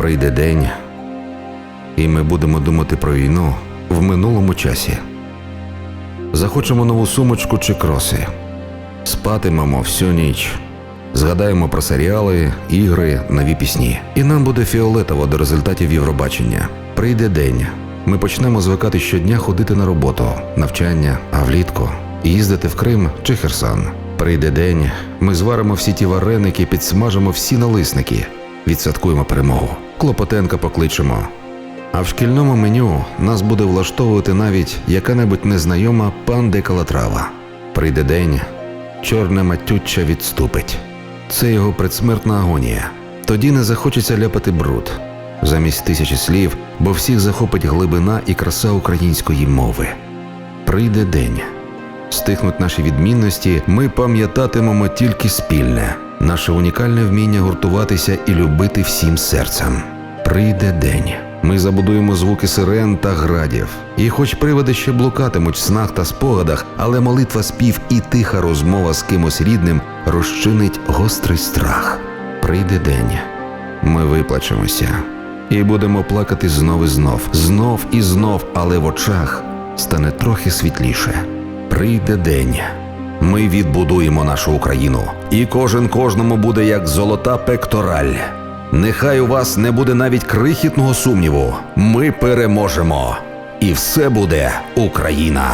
Прийде день, і ми будемо думати про війну в минулому часі. Захочемо нову сумочку чи кроси. Спатимемо всю ніч. Згадаємо про серіали, ігри, нові пісні. І нам буде фіолетово до результатів Євробачення. Прийде день. Ми почнемо звикати щодня ходити на роботу, навчання, а влітку їздити в Крим чи Херсон. Прийде день, ми зваримо всі ті вареники, підсмажимо всі налисники, відсвяткуємо перемогу. Клопотенка покличемо. А в шкільному меню нас буде влаштовувати навіть яка-небудь незнайома пан Калатрава. Прийде день, чорне матюча відступить. Це його предсмертна агонія. Тоді не захочеться ляпати бруд замість тисячі слів, бо всіх захопить глибина і краса української мови. Прийде день. Стихнуть наші відмінності, ми пам'ятатимемо тільки спільне, наше унікальне вміння гуртуватися і любити всім серцем. Прийде день. Ми забудуємо звуки сирен та градів. І хоч привиди ще блукатимуть в снах та спогадах, але молитва спів і тиха розмова з кимось рідним розчинить гострий страх. Прийде день. Ми виплачемося і будемо плакати знов і знов, знов і знов, але в очах стане трохи світліше. Прийде день. Ми відбудуємо нашу Україну, і кожен кожному буде як золота пектораль. Нехай у вас не буде навіть крихітного сумніву. Ми переможемо, і все буде Україна.